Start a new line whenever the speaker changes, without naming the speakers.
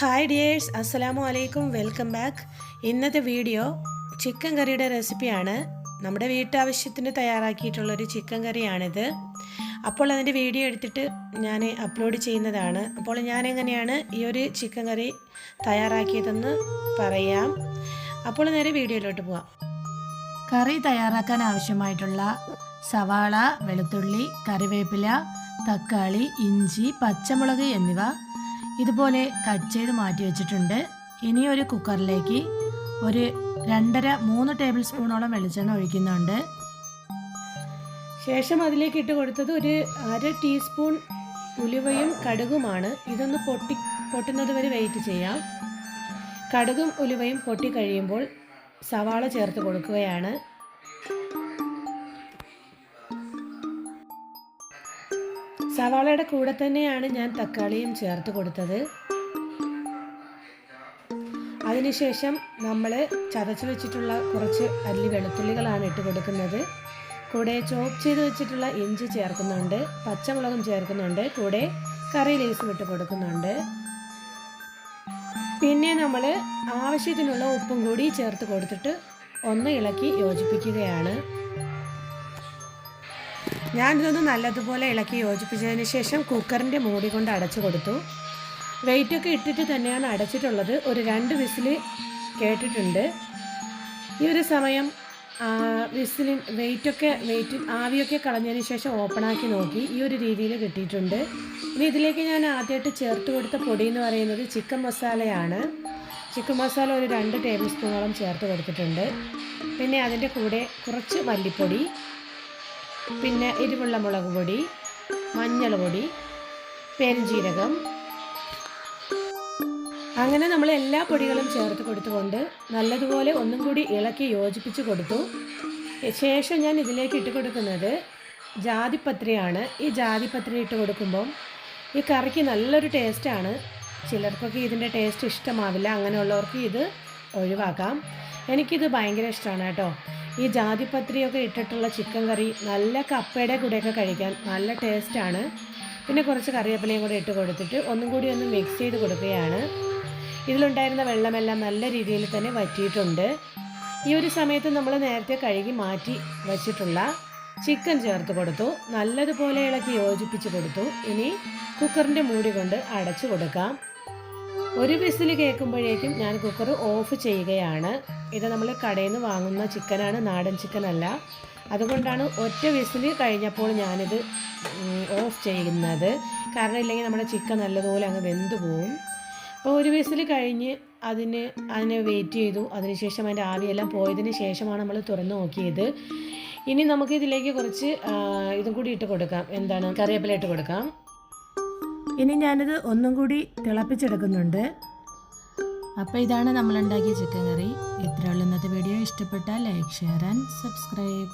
Hi dears അസ്സലാമു അലൈക്കും welcome back ഇന്നത്തെ വീഡിയോ ചിക്കൻ കറിയുടെ റെസിപ്പിയാണ് നമ്മുടെ വീട്ടാവശ്യത്തിന് തയ്യാറാക്കിയിട്ടുള്ളൊരു ചിക്കൻ കറിയാണിത് അപ്പോൾ അതിന്റെ വീഡിയോ എടുത്തിട്ട് ഞാൻ അപ്ലോഡ് ചെയ്യുന്നതാണ്. അപ്പോൾ ഞാൻ എങ്ങനെയാണ് ഈ ഒരു ചിക്കൻ കറി തയ്യാറാക്കിയതെന്ന് പറയാം. അപ്പോൾ നേരെ വീഡിയോയിലോട്ട് പോവാം.
കറി തയ്യാറാക്കാൻ ആവശ്യമായിട്ടുള്ള സവാള വെളുത്തുള്ളി കറിവേപ്പില തക്കാളി ഇഞ്ചി പച്ചമുളക് എന്നിവ ഇതുപോലെ കട്ട് ചെയ്ത് മാറ്റി വെച്ചിട്ടുണ്ട്. ഇനി ഒരു കുക്കറിലേക്ക് ഒരു രണ്ടര മൂന്ന് ടേബിൾ സ്പൂണോളം വെളിച്ചെണ്ണ ഒഴിക്കുന്നുണ്ട്.
ശേഷം അതിലേക്ക് ഇട്ട് കൊടുത്തത് ഒരു അര ടീസ്പൂൺ ഉലുവയും കടുകുമാണ്. ഇതൊന്ന് പൊട്ടി പൊട്ടുന്നത് വരെ വെയിറ്റ് ചെയ്യാം. കടുകും ഉലുവയും പൊട്ടി കഴിയുമ്പോൾ സവാള ചേർത്ത് കൊടുക്കുകയാണ്. സവാളയുടെ കൂടെ തന്നെയാണ് ഞാൻ തക്കാളിയും ചേർത്ത് കൊടുത്തത്. അതിനുശേഷം നമ്മൾ ചതച്ച് വെച്ചിട്ടുള്ള കുറച്ച് അല്ലി വെളുത്തുള്ളികളാണ് ഇട്ട് കൊടുക്കുന്നത്. കൂടെ ചോപ്പ് ചെയ്ത് വെച്ചിട്ടുള്ള ഇഞ്ചി ചേർക്കുന്നുണ്ട് പച്ചമുളകും ചേർക്കുന്നുണ്ട് കൂടെ കറി ലീസും ഇട്ട് കൊടുക്കുന്നുണ്ട്. പിന്നെ നമ്മൾ ആവശ്യത്തിനുള്ള ഉപ്പും കൂടി ചേർത്ത് കൊടുത്തിട്ട് ഒന്ന് ഇളക്കി യോജിപ്പിക്കുകയാണ്. ഞാനിതൊന്ന് നല്ലതുപോലെ ഇളക്കി യോജിപ്പിച്ചതിന് ശേഷം കുക്കറിന്റെ മൂടി കൊണ്ട് അടച്ചു കൊടുത്തു. വെയിറ്റൊക്കെ ഇട്ടിട്ട് തന്നെയാണ് അടച്ചിട്ടുള്ളത്. ഒരു രണ്ട് വിസിൽ കേട്ടിട്ടുണ്ട്. ഈ ഒരു സമയം വിസിലിൻ വെയിറ്റൊക്കെ വെയിറ്റ് ആവിയൊക്കെ കളഞ്ഞതിന് ശേഷം ഓപ്പണാക്കി നോക്കി. ഈ ഒരു രീതിയിൽ കിട്ടിയിട്ടുണ്ട്. ഇനി ഇതിലേക്ക് ഞാൻ ആദ്യമായിട്ട് ചേർത്ത് കൊടുത്ത പൊടി എന്ന് പറയുന്നത് ചിക്കൻ മസാലയാണ്. ചിക്കൻ മസാല ഒരു രണ്ട് ടേബിൾ സ്പൂണോളം ചേർത്ത് കൊടുത്തിട്ടുണ്ട്. പിന്നെ അതിന്റെ കൂടെ കുറച്ച് മല്ലിപ്പൊടി പിന്നെ എരിവുള്ള മുളക് പൊടി മഞ്ഞൾ പൊടി അങ്ങനെ നമ്മൾ എല്ലാ പൊടികളും ചേർത്ത് കൊടുത്തുകൊണ്ട് നല്ലതുപോലെ ഒന്നും കൂടി ഇളക്കി യോജിപ്പിച്ച് കൊടുത്തു. ശേഷം ഞാൻ ഇതിലേക്ക് ഇട്ട് കൊടുക്കുന്നത് ജാതിപത്രിയാണ് ഈ ജാതിപത്രി ഇട്ട് കൊടുക്കുമ്പം ഈ കറിക്ക് നല്ലൊരു ടേസ്റ്റാണ് ചിലർക്കൊക്കെ ഇതിന്റെ ടേസ്റ്റ് ഇഷ്ടമാവില്ല. അങ്ങനെയുള്ളവർക്ക് ഇത് ഒഴിവാക്കാം. എനിക്കിത് ഭയങ്കര ഇഷ്ടമാണ് കേട്ടോ. ഈ ജാതിപത്രിയൊക്കെ ഇട്ടിട്ടുള്ള ചിക്കൻ കറി നല്ല കപ്പയുടെ കൂടെയൊക്കെ കഴിക്കാൻ നല്ല ടേസ്റ്റാണ്. പിന്നെ കുറച്ച് കറിവേപ്പിലയും കൂടെ ഇട്ട് കൊടുത്തിട്ട് ഒന്നും കൂടി ഒന്ന് മിക്സ് ചെയ്ത് കൊടുക്കുകയാണ്. ഇതിലുണ്ടായിരുന്ന വെള്ളമെല്ലാം നല്ല രീതിയിൽ തന്നെ വറ്റിയിട്ടുണ്ട്. ഈ ഒരു സമയത്ത് നമ്മൾ നേരത്തെ കഴുകി മാറ്റി വച്ചിട്ടുള്ള ചിക്കൻ ചേർത്ത് കൊടുത്തു. നല്ലതുപോലെ ഇളക്കി യോജിപ്പിച്ച് കൊടുത്തു. ഇനി കുക്കറിന്റെ മൂടി കൊണ്ട് അടച്ചു കൊടുക്കാം. ഒരു വിസിൽ കേൾക്കുമ്പോഴേക്കും ഞാൻ കുക്കർ ഓഫ് ചെയ്യുകയാണ്. ഇത് നമ്മൾ കടയിൽ നിന്ന് വാങ്ങുന്ന ചിക്കനാണ് നാടൻ ചിക്കൻ അല്ല അതുകൊണ്ടാണ് ഒറ്റ വിസിൽ കഴിഞ്ഞപ്പോൾ ഞാനിത് ഓഫ് ചെയ്യുന്നത്. കാരണം ഇല്ലെങ്കിൽ നമ്മുടെ ചിക്കൻ നല്ലതുപോലെ അങ്ങ് വെന്തു പോവും. അപ്പോൾ ഒരു വിസിൽ കഴിഞ്ഞ് അതിന് അതിനെ വെയിറ്റ് ചെയ്തു. അതിനുശേഷം അതിന്റെ ആവിയെല്ലാം പോയതിന് ശേഷമാണ് നമ്മൾ തുറന്നു നോക്കിയത്. ഇനി നമുക്ക് ഇതിലേക്ക് കുറച്ച് ഇതും കൂടി ഇട്ട് കൊടുക്കാം. എന്താണ്? കറിവേപ്പില ഇട്ട് കൊടുക്കാം.
ഇനി ഞാനിത് ഒന്നും കൂടി തിളപ്പിച്ചെടുക്കുന്നുണ്ട്. അപ്പോൾ ഇതാണ് നമ്മൾ ഉണ്ടാക്കിയ ചിക്കൻ കറി ഇത്രയുള്ള ഇന്നത്തെ വീഡിയോ ഇഷ്ടപ്പെട്ടാൽ ലൈക്ക് ഷെയർ ആൻഡ് സബ്സ്ക്രൈബ്